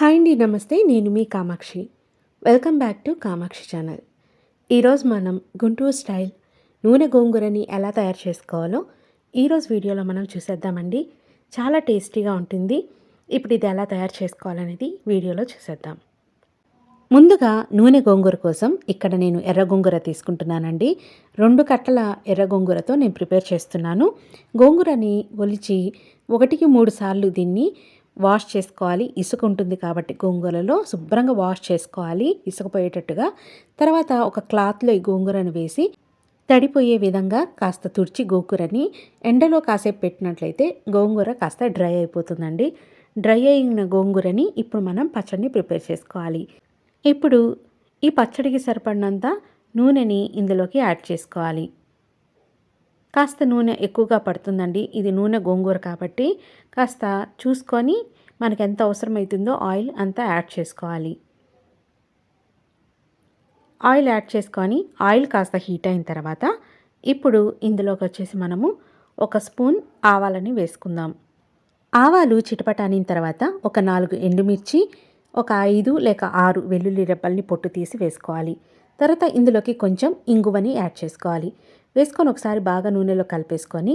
Hi అండి నమస్తే. నేను మీ Kamakshi. Welcome back to Kamakshi channel. ఈరోజు మనం గుంటూరు స్టైల్ నూనె గోంగూరని ఎలా తయారు చేసుకోవాలో ఈరోజు వీడియోలో మనం చూసేద్దామండి. చాలా టేస్టీగా ఉంటుంది. ఇప్పుడు ఇది ఎలా తయారు చేసుకోవాలనేది వీడియోలో చూసేద్దాం. ముందుగా నూనె గోంగూర కోసం ఇక్కడ నేను ఎర్ర గోంగూర తీసుకుంటున్నానండి. రెండు కట్టల ఎర్ర గోంగూరతో నేను ప్రిపేర్ చేస్తున్నాను. గోంగూరని ఒలిచి ఒకటికి మూడు సార్లు దీన్ని వాష్ చేసుకోవాలి. ఇసుక ఉంటుంది కాబట్టి గోంగూరలో శుభ్రంగా వాష్ చేసుకోవాలి. ఇసుక పోయేటట్టుగా. తర్వాత ఒక క్లాత్లో ఈ గోంగూరను వేసి తడిపోయే విధంగా కాస్త తుడిచి గోంగూరని ఎండలో కాసేపు పెట్టినట్లయితే గోంగూర కాస్త డ్రై అయిపోతుందండి. డ్రై అయిన గోంగూరని ఇప్పుడు మనం పచ్చడిని ప్రిపేర్ చేసుకోవాలి. ఇప్పుడు ఈ పచ్చడికి సరిపడినంత నూనెని ఇందులోకి యాడ్ చేసుకోవాలి. కాస్త నూనె ఎక్కువగా పడుతుందండి. ఇది నూనె గోంగూర కాబట్టి కాస్త చూసుకొని మనకు ఎంత అవసరమవుతుందో ఆయిల్ అంతా యాడ్ చేసుకోవాలి. ఆయిల్ యాడ్ చేసుకొని ఆయిల్ కాస్త హీట్ అయిన తర్వాత ఇప్పుడు ఇందులోకి వచ్చేసి మనము ఒక స్పూన్ ఆవాలని వేసుకుందాం. ఆవాలు చిటపటానిన తర్వాత ఒక నాలుగు ఎండుమిర్చి ఒక ఐదు లేక ఆరు వెల్లుల్లి రెబ్బల్ని పొట్టు తీసి వేసుకోవాలి. తర్వాత ఇందులోకి కొంచెం ఇంగువని యాడ్ చేసుకోవాలి. వేసుకొని ఒకసారి బాగా నూనెలో కలిపేసుకొని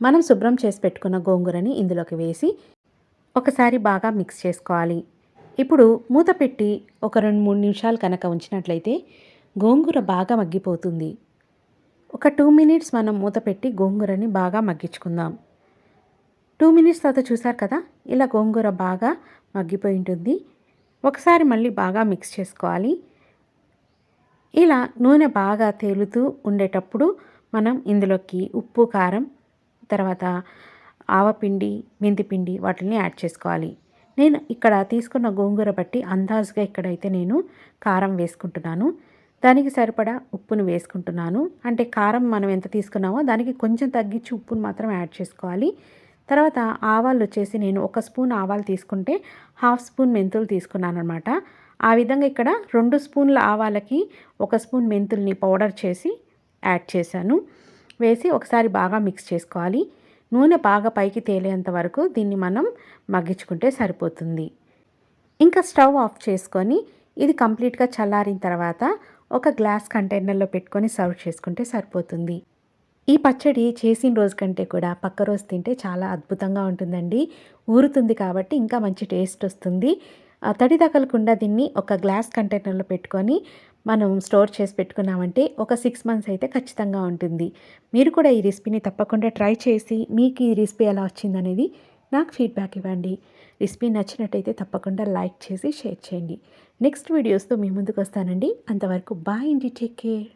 మనం శుభ్రం చేసి పెట్టుకున్న గోంగూరని ఇందులోకి వేసి ఒకసారి బాగా మిక్స్ చేసుకోవాలి. ఇప్పుడు మూత పెట్టి ఒక రెండు మూడు నిమిషాలు కనుక ఉంచినట్లయితే గోంగూర బాగా మగ్గిపోతుంది. ఒక టూ మినిట్స్ మనం మూత పెట్టి గోంగూరని బాగా మగ్గించుకుందాం. టూ మినిట్స్ తర్వాత చూసారు కదా ఇలా గోంగూర బాగా మగ్గిపోయి ఉంటుంది. ఒకసారి మళ్ళీ బాగా మిక్స్ చేసుకోవాలి. ఇలా నూనె బాగా తేలుతూ ఉండేటప్పుడు మనం ఇందులోకి ఉప్పు కారం తర్వాత ఆవపిండి మెంతిపిండి వాటిని యాడ్ చేసుకోవాలి. నేను ఇక్కడ తీసుకున్న గోంగూర బట్టి అందాజుగా ఇక్కడైతే నేను కారం వేసుకుంటున్నాను. దానికి సరిపడా ఉప్పును వేసుకుంటున్నాను. అంటే కారం మనం ఎంత తీసుకున్నామో దానికి కొంచెం తగ్గించి ఉప్పును మాత్రం యాడ్ చేసుకోవాలి. తర్వాత ఆవాలు వచ్చేసి నేను ఒక స్పూన్ ఆవాలు తీసుకుంటే హాఫ్ స్పూన్ మెంతులు తీసుకున్నాను అనమాట ఆ విధంగా ఇక్కడ రెండు స్పూన్ల ఆవాలకి ఒక స్పూన్ మెంతుల్ని పౌడర్ చేసి యాడ్ చేశాను. వేసి ఒకసారి బాగా మిక్స్ చేసుకోవాలి. నూనె బాగా పైకి తేలేంత వరకు దీన్ని మనం మగ్గించుకుంటే సరిపోతుంది. ఇంకా స్టవ్ ఆఫ్ చేసుకొని ఇది కంప్లీట్గా చల్లారిన తర్వాత ఒక గ్లాస్ కంటైనర్లో పెట్టుకొని సర్వ్ చేసుకుంటే సరిపోతుంది. ఈ పచ్చడి చేసిన రోజు కంటే కూడా పక్క రోజు తింటే చాలా అద్భుతంగా ఉంటుందండి. ఊరుతుంది కాబట్టి ఇంకా మంచి టేస్ట్ వస్తుంది. తడి తగలకుండా దీన్ని ఒక గ్లాస్ కంటైనర్లో పెట్టుకొని మనం స్టోర్ చేసి పెట్టుకున్నామంటే ఒక సిక్స్ మంత్స్ అయితే ఖచ్చితంగా ఉంటుంది. మీరు కూడా ఈ రెసిపీని తప్పకుండా ట్రై చేసి మీకు ఈ రెసిపీ ఎలా వచ్చిందనేది నాకు ఫీడ్బ్యాక్ ఇవ్వండి. రెసిపీ నచ్చినట్టయితే తప్పకుండా లైక్ చేసి షేర్ చేయండి. నెక్స్ట్ వీడియోస్తో మీ ముందుకు వస్తానండి. అంతవరకు బాయ్ అండి. Take care